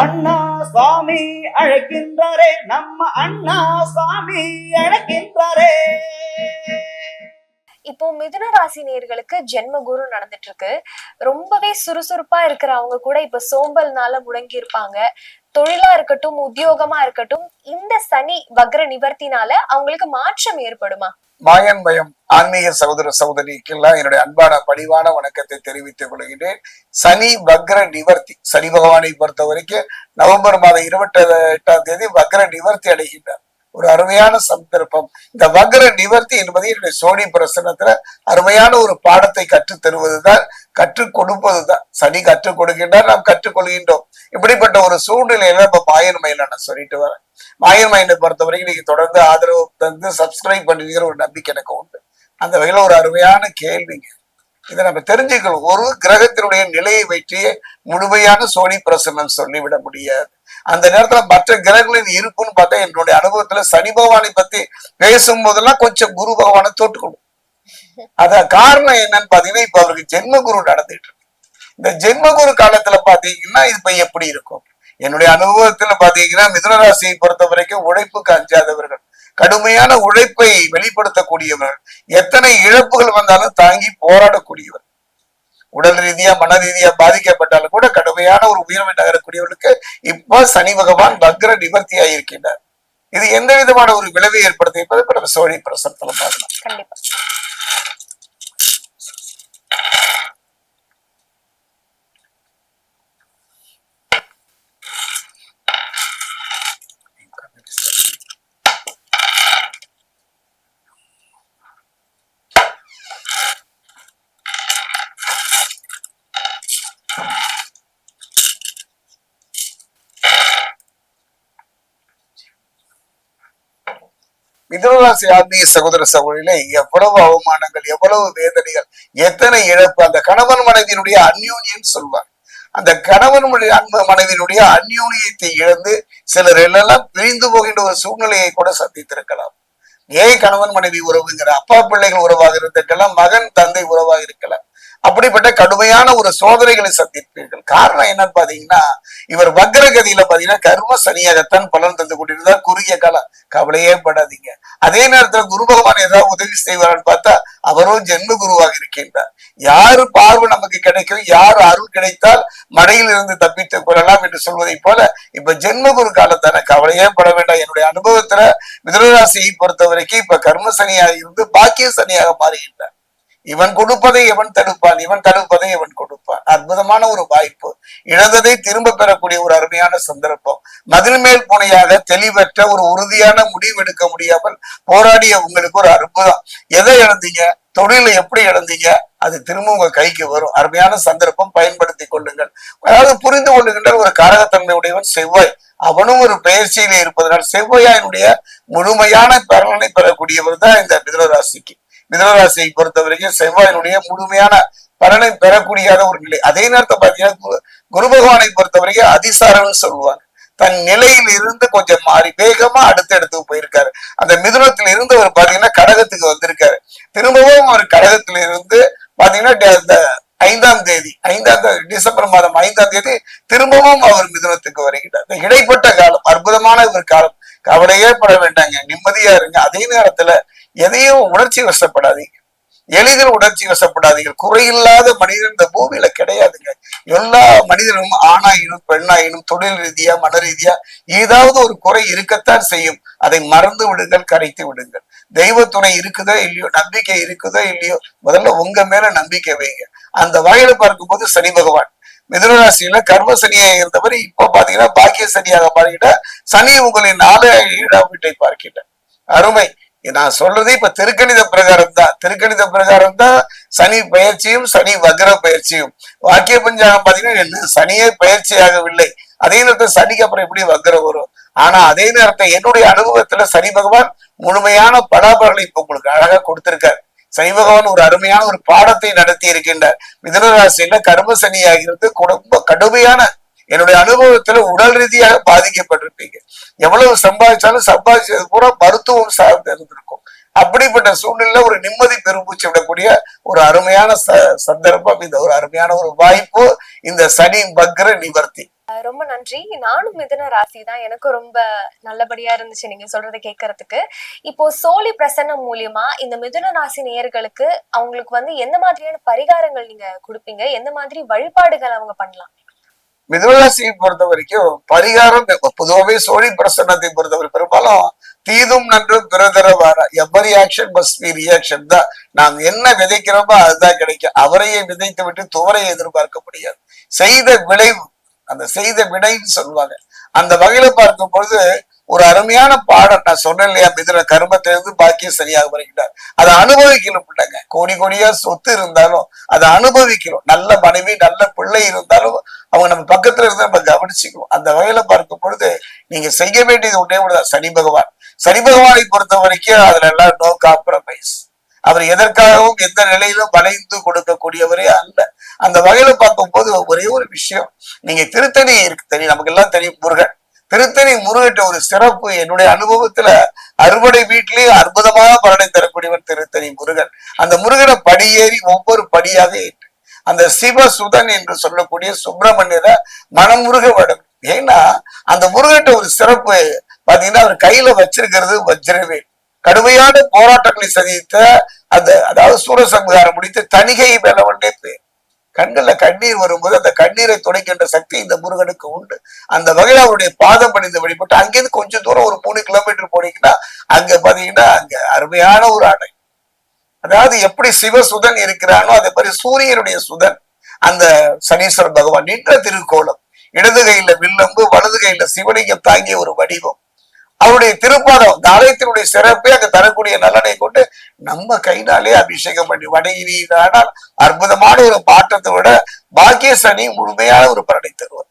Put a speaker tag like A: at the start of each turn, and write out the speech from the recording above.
A: அண்ணா சுவாமி அழைக்கின்றாரே நம்ம அண்ணா சுவாமி அழைக்கின்றாரே.
B: இப்போ மிதுன ராசி நேர்களுக்கு ஜென்ம குரு நடந்துட்டு இருக்கு ரொம்பவே சுறுசுறுப்பா இருக்கிறவங்க கூட இப்ப சோம்பல்னால முடங்கி இருப்பாங்க தொழிலா இருக்கட்டும் உத்தியோகமா இருக்கட்டும் இந்த சனி வக்ர நிவர்த்தினால அவங்களுக்கு மாற்றம் ஏற்படுமா?
C: மாயன் பயம் ஆன்மீக சகோதர சகோதரிக்கெல்லாம் என்னுடைய அன்பான பணிவான வணக்கத்தை தெரிவித்துக் கொள்கிறேன் சனி வக்ர நிவர்த்தி சனி பகவானை பொறுத்த வரைக்கும் நவம்பர் மாதம் இருபத்தி எட்டாம் தேதி வக்ர நிவர்த்தி அடைகின்றார். ஒரு அருமையான சந்தர்ப்பம். இந்த வக்ர நிவர்த்தி என்பது என்னுடைய சோனி பிரசனத்துல அருமையான ஒரு பாடத்தை கற்றுத் தருவதுதான் கற்றுக் கொடுப்பதுதான். சனி கற்றுக் கொடுக்கின்றார் நாம் கற்றுக்கொள்கின்றோம் இப்படிப்பட்ட ஒரு சூழ்நிலையில நம்ம மாயன் மயில நான் சொல்லிட்டு வரேன் மாயன் மயிலை பொறுத்த வரைக்கும் நீங்க தொடர்ந்து ஆதரவு தந்து சப்ஸ்கிரைப் பண்ணுவீங்கிற ஒரு நம்பிக்கை எனக்கு உண்டு. அந்த வகையில ஒரு அருமையான கேள்விங்க. இதை நம்ம தெரிஞ்சுக்கணும். ஒரு கிரகத்தினுடைய நிலையை வைத்து முழுமையான சோனி பிரசனம் சொல்லிவிட முடியாது. அந்த நேரத்துல மற்ற கிரகங்களின் இருப்புன்னு பார்த்தா என்னுடைய அனுபவத்துல சனி பகவானை பத்தி பேசும் போதெல்லாம் கொஞ்சம் குரு பகவானை தொட்டுக்கணும் அத காரணம் என்னன்னு பாத்தீங்கன்னா இப்ப அவருக்கு ஜென்ம குரு நடந்துட்டு இருக்கு. இந்த ஜென்மகுரு காலத்துல பாத்தீங்கன்னா இப்ப எப்படி இருக்கும்? என்னுடைய அனுபவத்துல பாத்தீங்கன்னா மிதுனராசியை பொறுத்த வரைக்கும் உழைப்புக்கு அஞ்சாதவர்கள் கடுமையான உழைப்பை வெளிப்படுத்தக்கூடியவர் எத்தனை இழப்புகள் வந்தாலும் தாங்கி போராடக்கூடியவர். உடல் ரீதியா மன ரீதியா பாதிக்கப்பட்டாலும் கூட கடுமையான ஒரு உயர்வை நகரக்கூடியவர்களுக்கு இப்ப சனி பகவான் வக்ர நிவர்த்தி ஆகியிருக்கின்றார் இது எந்த விதமான ஒரு விளைவை ஏற்படுத்தி என்பதை இப்ப நம்ம சோழி பிரசனத்துல பார்க்கலாம். மிதனராசி ஆத்மீக சகோதர சகோதரியில எவ்வளவு அவமானங்கள் எவ்வளவு வேதனைகள் எத்தனை இழப்பு அந்த கணவன் மனைவியினுடைய அந்யோன்யம் சொல்வார். அந்த கணவன் மனைவியினுடைய அந்யோன்யத்தை இழந்து சிலர் எல்லாம் பிரிந்து போகின்ற ஒரு சூழ்நிலையை கூட சந்தித்திருக்கலாம். ஏன் கணவன் மனைவி உறவுங்கிற அப்பா பிள்ளைகள் உறவாக இருந்திருக்கலாம் மகன் தந்தை உறவாக இருக்கலாம். அப்படிப்பட்ட கடுமையான ஒரு சோதனைகளை சந்திப்பீர்கள் காரணம் என்னன்னு பாத்தீங்கன்னா இவர் வக்ரகதியில பாத்தீங்கன்னா கர்ம சனியாகத்தான் பலன் தந்து கொண்டிருந்தார். குறுகிய காலம் கவலையே படாதீங்க. அதே நேரத்துல குரு பகவான் ஏதாவது உதவி செய்வார்னு பார்த்தா அவரும் ஜென்ம குருவாக இருக்கின்றார். யாரு பார்வை நமக்கு கிடைக்கும் யார் அருள் கிடைத்தால் மடையில் இருந்து தப்பித்துக் கொள்ளலாம் என்று சொல்வதை போல இப்ப ஜென்ம குரு காலத்தான கவலையே பட வேண்டாம். என்னுடைய அனுபவத்துல மிதனராசியை பொறுத்த வரைக்கும் இப்ப கர்ம சனியாக இருந்து பாக்கிய சனியாக மாறுகின்றார். இவன் கொடுப்பதை இவன் தடுப்பான் இவன் தடுப்பதை இவன் கொடுப்பான். அற்புதமான ஒரு வாய்ப்பு. இழந்ததை திரும்ப பெறக்கூடிய ஒரு அருமையான சந்தர்ப்பம். மதில் மேல் புனையாக தெளிவற்ற ஒரு உறுதியான முடிவு எடுக்க முடியாமல் போராடிய உங்களுக்கு ஒரு அற்புதம். எதை இழந்தீங்க? தொழில எப்படி இழந்தீங்க? அது திரும்ப உங்க கைக்கு வரும். அருமையான சந்தர்ப்பம் பயன்படுத்தி கொள்ளுங்கள். அதாவது புரிந்து கொள்ளுகின்ற ஒரு காரகத்தன்மை உடையவன் செவ்வாய். அவனும் ஒரு பயிற்சியில இருப்பதனால் செவ்வாயினுடைய முழுமையான பலனை பெறக்கூடியவர் தான் இந்த மிதனராசிக்கு. மிதனராசியை பொறுத்த வரைக்கும் செவ்வாயினுடைய முழுமையான பலனை பெறக்கூடியாத ஒரு நிலை. அதே நேரத்தை பாத்தீங்கன்னா குரு- பகவானை பொறுத்த வரைக்கும் அதிசாரம்னு சொல்லுவாங்க. தன் நிலையில் இருந்து கொஞ்சம் மாறி வேகமா அடுத்த இடத்துக்கு போயிருக்காரு. அந்த மிதுனத்தில் இருந்து அவர் பாத்தீங்கன்னா கடகத்துக்கு வந்திருக்காரு. திரும்பவும் அவர் கடகத்துல இருந்து பாத்தீங்கன்னா டே- இந்த ஐந்தாம் தேதி ஐந்தாம் தேதி டிசம்பர் மாதம் ஐந்தாம் தேதி திரும்பவும் அவர் மிதுனத்துக்கு வருகிறார். இந்த இடைப்பட்ட காலம் அற்புதமான ஒரு காலம். கவலையே பட வேண்டாங்க. நிம்மதியா இருங்க. அதே நேரத்துல எதையும் உணர்ச்சி வசப்படாதீங்க. எளிதில் உணர்ச்சி வசப்படாதீங்க. குறையில்லாத மனிதன் இந்த பூமியில கிடையாதுங்க. எல்லா மனிதனும் ஆணாயினும் பெண்ணாயினும் தொழில் ரீதியா மன ரீதியா ஏதாவது ஒரு குறை இருக்கத்தான் செய்யும். அதை மறந்து விடுங்கள் கரைத்து விடுங்கள். தெய்வ துணை இருக்குதோ இல்லையோ நம்பிக்கை இருக்குதோ இல்லையோ முதல்ல உங்க மேல நம்பிக்கை வைங்க. அந்த வகையில பார்க்கும்போது சனி பகவான் மிதனராசியில கர்ம சனியாக இருந்தவர் இப்போ பாத்தீங்கன்னா பாக்கிய சனியாக மாறிக்கிட்ட. சனி உங்களின் நாலு ஏழாம் வீட்டை பார்க்கிட்ட அருமை. நான் சொல்றது இப்ப திருக்கணித பிரகாரம் தான் திருக்கணித பிரகாரம் தான் சனி பயிற்சியும் சனி வக்ர பயிற்சியும். வாக்கிய பஞ்சாங்கம் பாத்தீங்கன்னா என்ன சனியே பயிற்சியாகவில்லை அதே நேரத்தில் சனிக்கு அப்புறம் எப்படி வக்ரம் வரும்? ஆனா அதே நேரத்தை என்னுடைய அனுபவத்துல சனி பகவான் முழுமையான பலாபலனை இப்ப உங்களுக்கு அழகா கொடுத்திருக்காரு. சனி ஒரு அருமையான ஒரு பாடத்தை நடத்தி இருக்கின்றார். மிதுனராசியில கர்ம சனியாகிறது ரொம்ப கடுமையான என்னுடைய அனுபவத்துல உடல் ரீதியாக பாதிக்கப்பட்டிருப்பீங்க. எவ்வளவு சம்பாதிச்சாலும் சம்பாதிச்சது பூரா மருத்துவம் சார்ந்து இருந்திருக்கும். அப்படிப்பட்ட சூழ்நிலையில ஒரு நிம்மதி பெருமூச்சு விடக்கூடிய ஒரு அருமையான ச சந்தர்ப்பம் இந்த ஒரு அருமையான ஒரு வாய்ப்பு இந்த சனி பக்ர நிவர்த்தி.
B: ரொம்ப நன்றி. நானும் மிதுன ராசி தான் எனக்கும் ரொம்ப நல்லபடியா இருந்துச்சு நீங்க சொல்றதை கேட்கறதுக்கு இப்போ சோழி பிரசன்னம் மூலியமா இந்த மிதுன ராசி நேயர்களுக்கு அவங்களுக்கு வந்து எந்த மாதிரியான பரிகாரங்கள் நீங்க கொடுப்பீங்க? எந்த மாதிரி வழிபாடுகள் அவங்க பண்ணலாம்?
C: மிதுனராசியை பொறுத்த வரைக்கும் பரிகாரம் பொதுவாகவே சோழி பிரசன்னத்தை பொறுத்தவரை பெரும்பாலும் தீதும் நன்றும் பிறதர வார எவ்வரி ஆக்ஷன் மஸ்ட் பி ரியாக்ஷன் தான். நாம் என்ன விதைக்கிறோமோ அதுதான் கிடைக்கும். அவரையே விதைத்து விட்டு துவரையை எதிர்பார்க்க முடியாது. செய்த விளைவு அந்த செய்த வினைன்னு சொல்லுவாங்க. அந்த வகையில பார்க்கும் பொழுது ஒரு அருமையான பாடம் நான் சொன்னேன் இல்லையா மிதுன கருமத்திலிருந்து பாக்கியம் சரியாக வருகிறார் அதை அனுபவிக்கணும் பிள்ளைங்க. கோடி கோடியா சொத்து இருந்தாலும் அதை அனுபவிக்கணும். நல்ல மனைவி நல்ல பிள்ளை இருந்தாலும் அவங்க நம்ம பக்கத்துல இருந்து நம்ம கவனிச்சுக்கணும். அந்த வகையில பார்க்கும் பொழுது நீங்க செய்ய வேண்டியது ஒன்றே ஒன்றுதான் சனி பகவான். சனி பகவானை பொறுத்த வரைக்கும் அதுல எல்லாம் நோ காம்ப்ரமைஸ் அவர் எதற்காகவும் எந்த நிலையிலும் வளைந்து கொடுக்கக்கூடியவரே அல்ல. அந்த வகையில பார்க்கும்போது ஒரே ஒரு விஷயம். நீங்க திருத்தணி இருக்கு தெரியும் நமக்கு எல்லாம் தெரியும் முருகன். திருத்தணி முருகன்ட்ட ஒரு சிறப்பு என்னுடைய அனுபவத்துல அறுவடை வீட்டிலேயே அற்புதமாக பலனை தரக்கூடியவன் திருத்தணி முருகன். அந்த முருகனை படியேறி ஒவ்வொரு படியாக ஏற்று. அந்த சிவசுதன் என்று சொல்லக்கூடிய சுப்பிரமணியரை மனமுருக வடம் ஏன்னா அந்த முருகன்ட்ட ஒரு சிறப்பு பாத்தீங்கன்னா அவர் கையில வச்சிருக்கிறது வஜ்ரவேல். கடுமையான போராட்டங்களை சந்தித்த அந்த அதாவது சூரசம்ஹாரம் முடித்து தணிகை வேலவனே பேர் கண்கள்ல கண்ணீர் வரும்போது அந்த கண்ணீரை துடைக்கின்ற சக்தி இந்த முருகனுக்கு உண்டு. அந்த வகையில் அவருடைய பாதம் பணிந்து வழிபட்டு அங்கிருந்து கொஞ்சம் தூரம் ஒரு மூணு கிலோமீட்டர் போனீங்கன்னா அங்க பாத்தீங்கன்னா அங்க அருமையான ஒரு அணை. அதாவது எப்படி சிவசுதன் இருக்கிறானோ அதே மாதிரி சூரியனுடைய சுதன் அந்த சனீஸ்வரன் பகவான் நின்ற திருக்கோலம் இடது கையில வில்லம்பு வலது கையில சிவலிங்கம் தாங்கிய ஒரு வடிவம். அவருடைய திருப்பாதம் இந்த ஆலயத்தினுடைய சிறப்பே அங்க தரக்கூடிய நலனை கொண்டு நம்ம கையினாலே அபிஷேகம் பண்ணி வடகிரியினால் அற்புதமான ஒரு மாற்றத்தை விட பாக்கிய சனி முழுமையான ஒரு பலனை தருவார்.